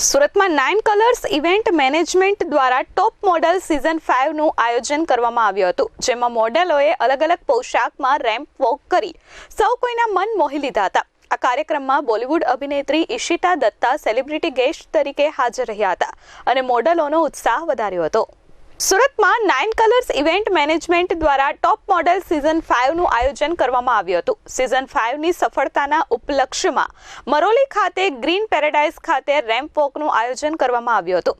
સુરતમાં nine colours event management દ્વારા top model season ફાઇવનું આયોજન કરવામાં આવ્યું હતું, જેમાં મોડેલોએ અલગ અલગ પોશાકમાં રેમ્પ વોક કરી સૌ કોઈના મન મોહી લીધા હતા. આ કાર્યક્રમમાં બોલિવૂડ અભિનેત્રી ઈશિતા દત્તા સેલિબ્રિટી ગેસ્ટ તરીકે હાજર રહ્યા હતા અને મોડલોનો ઉત્સાહ વધાર્યો હતો. સુરતમાં નાઇન કલર્સ ઇવેન્ટ મેનેજમેન્ટ દ્વારા ટોપ મોડેલ સિઝન ફાઇવનું આયોજન કરવામાં આવ્યું હતું. સિઝન ફાઇવની સફળતાના ઉપલક્ષ્યમાં મરોલી ખાતે ગ્રીન પેરેડાઇઝ ખાતે રેમ્પ વોકનું આયોજન કરવામાં આવ્યું હતું.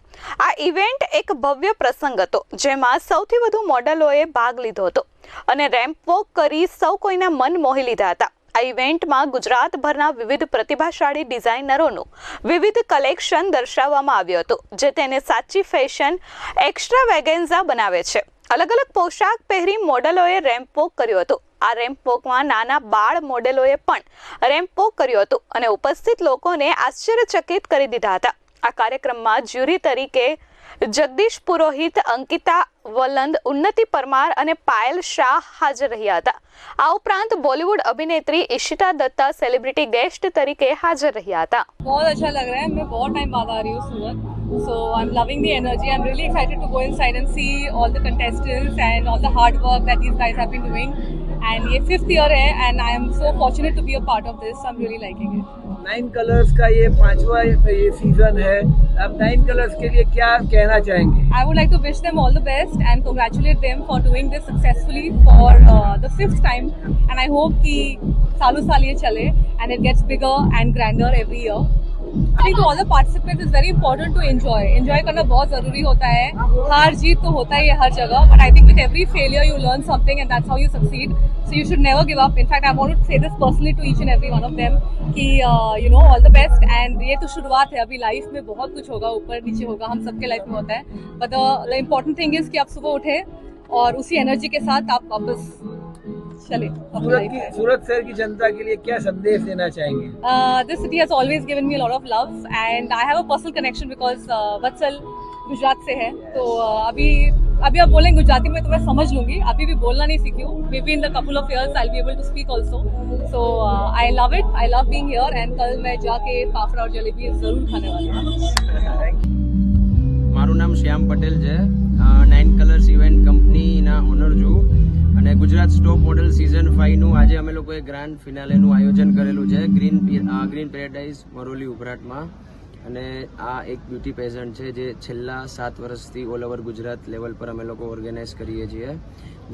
આ ઇવેન્ટ એક ભવ્ય પ્રસંગ હતો, જેમાં સૌથી વધુ મોડલોએ ભાગ લીધો હતો અને રેમ્પ વોક કરી સૌ કોઈના મન મોહી લીધા હતા. આ ઇવેન્ટમાં ગુજરાતભરના વિવિધ પ્રતિભાશાળી ડિઝાઇનરોનું વિવિધ કલેક્શન દર્શાવવામાં આવ્યું હતું, જે તેને સાચી ફેશન, એક્સ્ટ્રા વેગેન્ઝા બનાવે છે. અલગ અલગ પોશાક પહેરી મોડલોએ રેમ્પ વોક કર્યો હતો. આ રેમ્પ વોકમાં નાના બાળ મોડેલોએ પણ રેમ્પ વોક કર્યો હતો અને ઉપસ્થિત લોકોને આશ્ચર્યચકિત કરી દીધા હતા. આ કાર્યક્રમમાં જ્યુરી તરીકે જગદીશ પુરોહિત, અંકિતા વલંદ, ઉન્નતિ પરમાર અને પાયલ શાહ હાજર રહ્યા હતા. આ ઉપરાંત બોલીવુડ અભિનેત્રી ઈશિતા દત્તા, સેલિબ્રિટી ગેસ્ટ તરીકે હાજર રહ્યા હતા. બહુ અચ્છા લગ રહા મેં બહુ ટાઈમ બાદ આ રહી હું Surat so I am loving the energy I am really excited to go inside and see all the contestants and all the hard work that this guys have been doing and ये fifth year है and I am so fortunate to be a part of this I am really liking it nine colours का ये पांचवा ये season है आप nine colours के लिए क्या कहना चाहेंगे I would like to wish them all the best and congratulate them for doing this successfully for uh, the fifth time. And I hope कि सालों साल ये चले and it gets bigger and grander every year. I to all the participants is very important to enjoy enjoy करना बहुत ज़रूरी होता है। हार जीत तो होता ही है हर जगह but I think with every failure you learn something and that's how you succeed so you should never give up in fact I want to say this personally to each and every one of them कि you know all the best and ये तो शुरुआत है। अभी life में बहुत कुछ होगा, ऊपर नीचे होगा, हम सबके लाइफ में होता है। But the important thing is कि आप सुबह उठे और उसी एनर्जी के साथ आप वापस चले अपनी सूरत लाइफ की में सूरत शहर की जनता के लिए क्या संदेश देना चाहेंगे Uh, this city has always given me a lot of love and I have a personal connection because uh, वत्सल गुजरात से है तो uh, अभी अभी आप बोलेंगे गुजराती में तो मैं समझ लूंगी अभी भी बोलना नहीं सीखी हूँ maybe in the couple of years I be able to speak also so I love it I love being here and कल मैं जाके फाफड़ा और जलेबी जरूर खाने वाली हूँ મારું નામ શ્યામ પટેલ છે નાઇન કલર્સ ઇવેન્ટ કંપનીના ઓનર છું અને ગુજરાત સ્ટોપ મોડલ સિઝન ફાઈવનું આજે અમે લોકોએ ગ્રાન્ડ ફિનાલેનું આયોજન કરેલું છે. ગ્રીન ગ્રીન પેરેડાઇઝ મરોલી ઉભરાટમાં અને આ એક બ્યુટી પેઝન્ટ છે જે છેલ્લા સાત વર્ષથી ઓલ ઓવર ગુજરાત લેવલ પર અમે લોકો ઓર્ગેનાઇઝ કરીએ છીએ.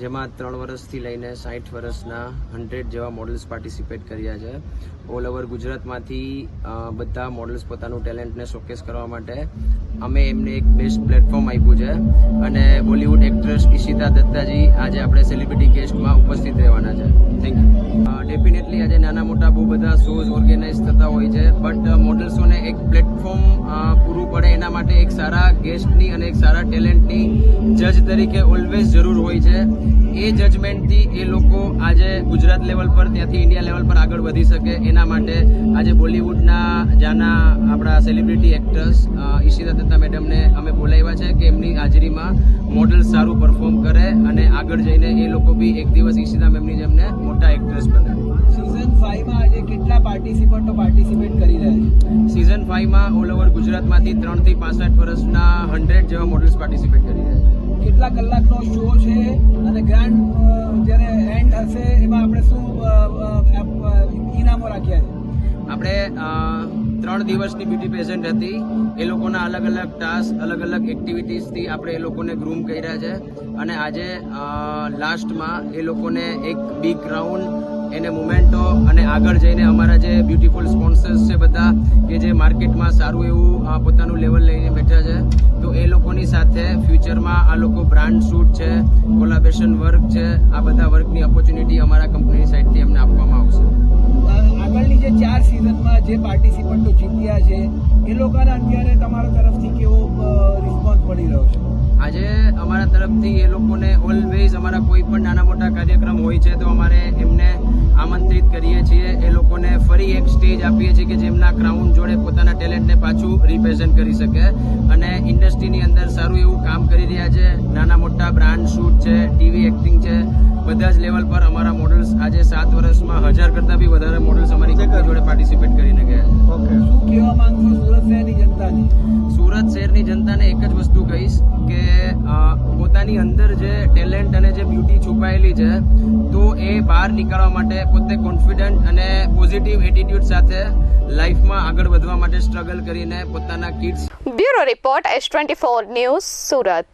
જેમાં ત્રણ વર્ષથી લઈને સાઠ વર્ષના હંડ્રેડ જેવા મોડલ્સ પાર્ટિસિપેટ કર્યા છે. ઓલ ઓવર ગુજરાતમાંથી બધા મોડલ્સ પોતાનું ટેલેન્ટને શોકેસ કરવા માટે અમે એમને એક બેસ્ટ પ્લેટફોર્મ આપ્યું છે. અને બોલિવૂડ એક્ટ્રેસ ઈશિતા દત્તાજી આજે આપણે સેલિબ્રિટી ગેસ્ટમાં ઉપસ્થિત રહેવાના છે. થેન્ક યુ ડેફિનેટલી આજે નાના મોટા બહુ બધા શોઝ ઓર્ગેનાઇઝ થતા હોય છે. બટ મોડલ્સોને એક પ્લેટફોર્મ પૂરું પડે એના માટે એક સારા ગેસ્ટની અને એક સારા ટેલેન્ટની જજ તરીકે ઓલવેઝ જરૂર હોય છે. એ જજમેન્ટથી એ લોકો આજે ગુજરાત લેવલ પર, ત્યાંથી ઇન્ડિયા લેવલ પર આગળ વધી શકે એના માટે આજે બોલિવૂડના જાના આપણા સેલિબ્રિટી એક્ટર્સ ઈશિતા દત્તા મેડમને અમે બોલાવ્યા છે કે એમની હાજરીમાં મોડલ સારું પરફોર્મ કરે અને આગળ જઈને એ લોકો બી એક દિવસ ઈશિતા મેમની જેમને મોટા એક્ટ્રેસ પાર્ટિસિપન્ટો પાર્ટિસિપેટ કરી રહ્યા છે. સિઝન ફાઈવમાં ઓલ ઓવર ગુજરાતમાંથી ત્રણથી પાસઠ વર્ષના હંડ્રેડ જેવા મોડલ્સ પાર્ટિસિપેટ કરી રહ્યા છે. કેટલા કલાકનો શો છે અને ગ્રાન્ડ જ્યારે એન્ડ હશે એમાં આપણે શું ઇનામો રાખ્યા છે? આપણે ત્રણ દિવસની બ્યુટી પેશન્ટ હતી. એ લોકોના અલગ અલગ ટાસ્ક અલગ અલગ એક્ટિવિટીઝથી આપણે એ લોકોને ગ્રૂમ કર્યા છે. અને આજે લાસ્ટમાં એ લોકોને એક બિગ રાઉન્ડ એને મુમેન્ટો અને આગળ જઈને અમારા જે બ્યુટીફુલ સ્પોન્સર્સ છે બધા, કે જે માર્કેટમાં સારું એવું પોતાનું લેવલ લઈને બેઠા છે. તો એ લોકોની સાથે ફ્યુચરમાં આ લોકો બ્રાન્ડ શૂટ છે કોલાબેશન વર્ક છે. આ બધા વર્કની ઓપોર્ચ્યુનિટી અમારા કંપનીની સાઈડથી અમને આપવામાં આવશે. આગળની જે ચાર સિઝનમાં જે પાર્ટિસિપન્ટો જીત્યા છે, એ લોકોને અત્યારે તમારા તરફથી કેવો રિસ્પોન્સ મળી રહ્યો છે? આજે અમારા તરફથી એ લોકોને ઓલવેઝ અમારા કોઈ પણ નાના મોટા કાર્યક્રમ હોય છે, તો અમારે એમને ફરી એક સ્ટેજ આપીએ છીએ કે જેમના ક્રાઉન જોડે પોતાના ટેલેન્ટને પાછું રિપ્રેઝન્ટ કરી શકે. અને ઇન્ડસ્ટ્રીની અંદર સારું એવું કામ કરી રહ્યા છે. નાના મોટા બ્રાન્ડ શૂટ છે ટીવી એક્ટિંગ છે, બધા જ લેવલ પર અમારા મોડલ્સ આજે સાત વર્ષમાં હજાર કરતાં બી વધારે મોડલ્સ અમારી જોડે પાર્ટિસિપેટ કરીને ગયા ઓકે. શું કહેવા માંગશો સુરત શહેરની જનતાને એક જ વસ્તુ કહીશ કે પોતાની અંદર જે ટેલેન્ટ અને જે બ્યુટી છુપાયેલી છે, તો એ બહાર નીકળવા માટે પોતે કોન્ફિડન્ટ અને પોઝિટિવ એટીટ્યુડ સાથે લાઈફમાં આગળ વધવા માટે સ્ટ્રગલ કરીને પોતાના kids bureau report S twenty four news Surat.